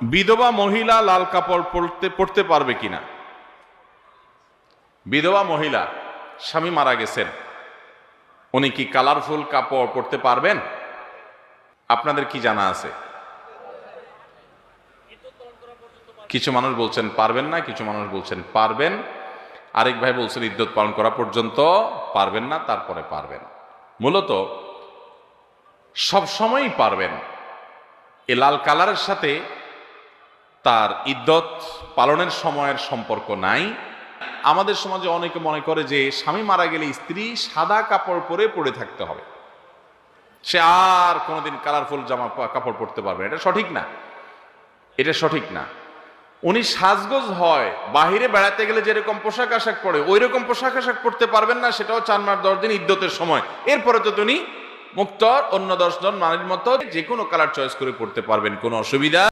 বিধবা মহিলা লাল কাপড় পরতে পড়তে পারবে কিনা? বিধবা মহিলা, স্বামী মারা গেছেন। উনি কি কালারফুল কাপড় পরতে পারবেন? আপনাদের কি জানা আছে? কিছু মানুষ বলছেন পারবেন না, কিছু মানুষ বলছেন পারবেন। আরেক ভাই বলছেন, ইদ্যত পালন করা পর্যন্ত পারবেন না, তারপরে পারবেন। মূলত সব সময়ই পারবেন। এ লাল কালারের সাথে তার ইদ্যত পালনের সময়ের সম্পর্ক নাই। আমাদের সমাজে অনেকে মনে করে যে স্বামী মারা গেলে স্ত্রী সাদা কাপড় পরে পড়ে থাকতে হবে। সে আর কোনোদিন কালারফুল জামা কাপড় পরতে পারবে এটা সঠিক না। এটা সঠিক না। উনি সাজগোজ হয়, বাহিরে বেড়াতে গেলে যেরকম পোশাক আশাক পরে ওই রকম পোশাক আশাক পরতে পারবেন না, সেটাও চার মাস, দশ দিন ইদ্যতের সময়। এরপরে তো তিনি মুক্ত অন্য দশজন মানুষের মতো যে কোনো কালার চয়েস করে পড়তে পারবেন, কোনো অসুবিধা